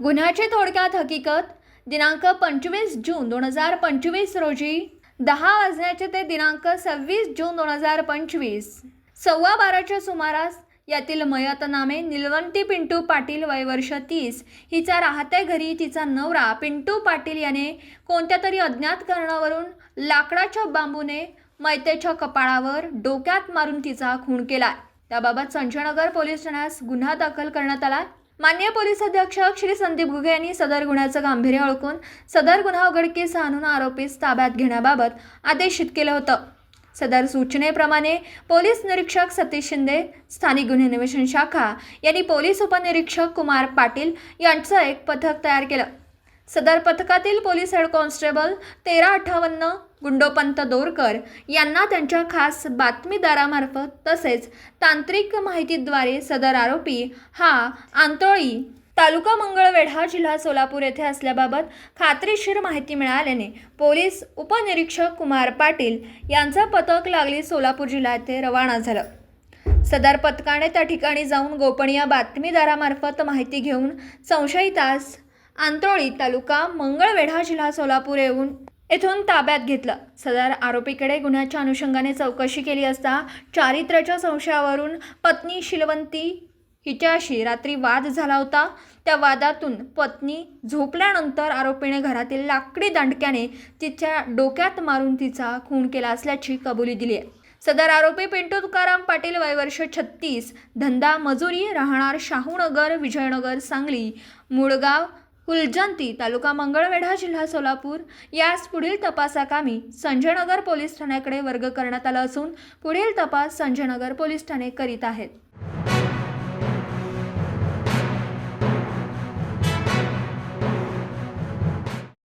गुन्ह्याची थोडक्यात हकीकत दिनांक पंचवीस जून दोन हजार पंचवीस रोजी दहा वाजण्याचे ते दिनांक सव्वीस जून दोन हजार पंचवीस. सव्वा बाराच्या सुमारास यातील मयत नामे निलवंती पिंटू पाटील वय वर्ष तीस. हिचा राहत्या घरी तिचा नवरा पिंटू पाटील याने कोणत्या तरी अज्ञात कारणावरून लाकडाच्या बांबूने मैतेच्या कपाळावर डोक्यात मारून तिचा खून केला त्याबाबत संजयनगर पोलीस ठाण्यास गुन्हा दाखल करण्यात आला मान्य पोलीस अधीक्षक श्री संदीप घुगे यांनी सदर गुन्ह्याचं गांभीर्य ओळखून सदर गुन्हा उघडकीस आणून आरोपीस ताब्यात घेण्याबाबत आदेशित केलं होतं. सदर सूचनेप्रमाणे पोलीस निरीक्षक सतीश शिंदे स्थानिक गुन्हे अन्वेषण शाखा यांनी पोलीस उपनिरीक्षक कुमार पाटील यांचं एक पथक तयार केलं. सदर पथकातील पोलीस हेड कॉन्स्टेबल तेरा अठ्ठावन्न गुंडोपंत दोरकर यांना त्यांच्या खास बातमीदारामार्फत तसेच तांत्रिक माहितीद्वारे सदर आरोपी हा आंतोळी तालुका मंगळवेढा जिल्हा सोलापूर येथे असल्याबाबत खात्रीशीर माहिती मिळाल्याने पोलीस उपनिरीक्षक कुमार पाटील यांचं पथक लागली सोलापूर जिल्हा येथे रवाना झालं. सदर पथकाने त्या ठिकाणी जाऊन गोपनीय बातमीदारामार्फत माहिती घेऊन संशयितास आंतोळी तालुका मंगळवेढा जिल्हा सोलापूर येऊन येथून ताब्यात घेतलं. सदर आरोपीकडे गुन्ह्याच्या अनुषंगाने चौकशी केली असता चारित्र्याच्या संशयावरून पत्नी शिलवंती हिच्याशी रात्री वाद झाला होता. त्या वादातून पत्नी झोपल्यानंतर आरोपीने घरातील लाकडी दांडक्याने तिच्या डोक्यात मारून तिचा खून केला असल्याची कबुली दिली आहे. सदर आरोपी पिंटू तुकाराम पाटील वयवर्ष छत्तीस धंदा मजुरी राहणार शाहूनगर विजयनगर सांगली मुळगाव हुलजंती तालुका मंगळवेढा जिल्हा सोलापूर. यास पुढील तपासाकामी संजयनगर पोलीस ठाण्याकडे वर्ग करण्यात आला असून पुढील तपास संजयनगर पोलीस ठाणे करीत आहेत.